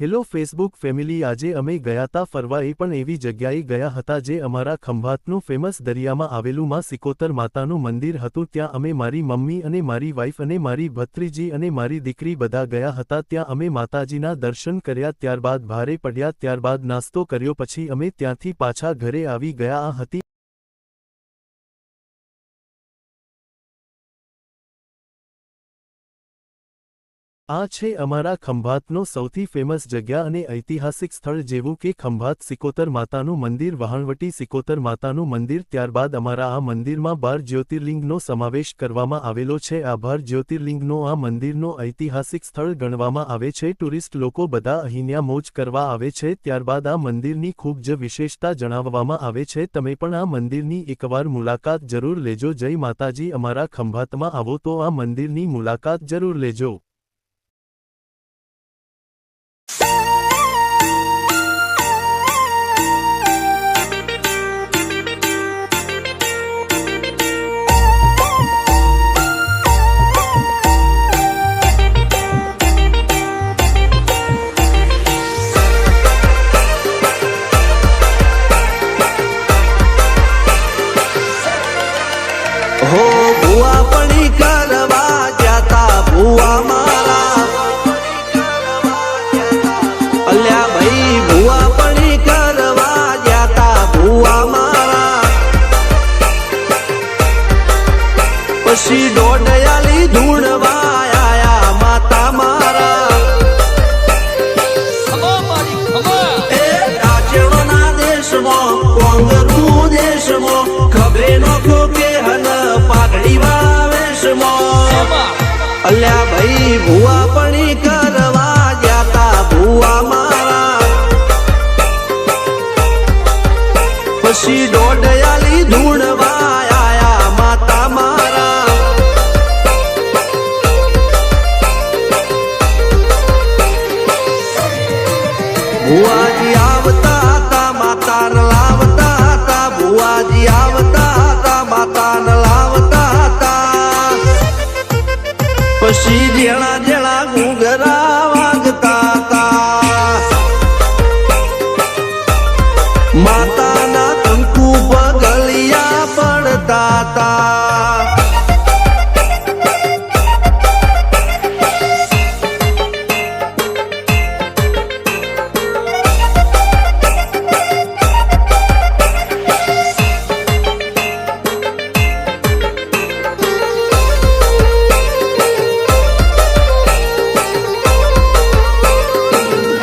Hello Facebook family, આજે અમે ગયા હતા ફરવા એ પણ એવી જગ્યાએ ગયા હતા જે અમારા ખંભાતનું ફેમસ દરિયામાં આવેલું માં સિકોતર માતાનું મંદિર હતું. ત્યાં અમે મારી મમ્મી અને મારી વાઈફ અને મારી ભત્રીજી અને મારી દીકરી બધા ગયા હતા. ત્યાં અમે માતાજીના દર્શન કર્યા, ત્યારબાદ ભારે પડ્યા, ત્યારબાદ નાસ્તો કર્યો, પછી અમે ત્યાંથી પાછા ઘરે આવી ગયા હતી. આ છે અમારા ખંભાતનો સૌથી ફેમસ જગ્યા અને ઐતિહાસિક સ્થળ જેવું કે ખંભાત સિકોતર માતાનું મંદિર, વહાણવટી સિકોતર માતાનું મંદિર, ત્યારબાદ અમારા આ મંદિરમાં બાર જ્યોતિર્લિંગનો સમાવેશ કરવામાં આવેલો છે. આ બાર જ્યોતિર્લિંગનો આ મંદિરનો ઐતિહાસિક સ્થળ ગણવામાં આવે છે. ટુરિસ્ટ લોકો બધા અહીંયા મોજ કરવા આવે છે. ત્યારબાદ આ મંદિરની ખૂબ જ વિશેષતા જણાવવામાં આવે છે. તમે પણ આ મંદિરની એકવાર મુલાકાત જરૂર લેજો. જય માતાજી, અમારા ખંભાતમાં આવો તો આ મંદિરની મુલાકાત જરૂર લેજો. અલ્યા ભાઈ ભુવા પડી કરવા જાતા ભુવા મારા. પછી દોડયાલી ધૂણવા દેશમાં, કોંગરનું દેશમાં, ખબરે નોખો કે હન પાઘડી વાવેશમાં અલ્યા ભાઈ ભુવા પણી ડોશી ડોડયાલી ધૂણવા આયા માતા મારા. ભુવાજી આવતા હતા માતા ન લાવતા હતા. ભુવાજી આવતા હતા માતા ન લાવતા હતા. પછી જેણા જેણા ઘૂંઘરા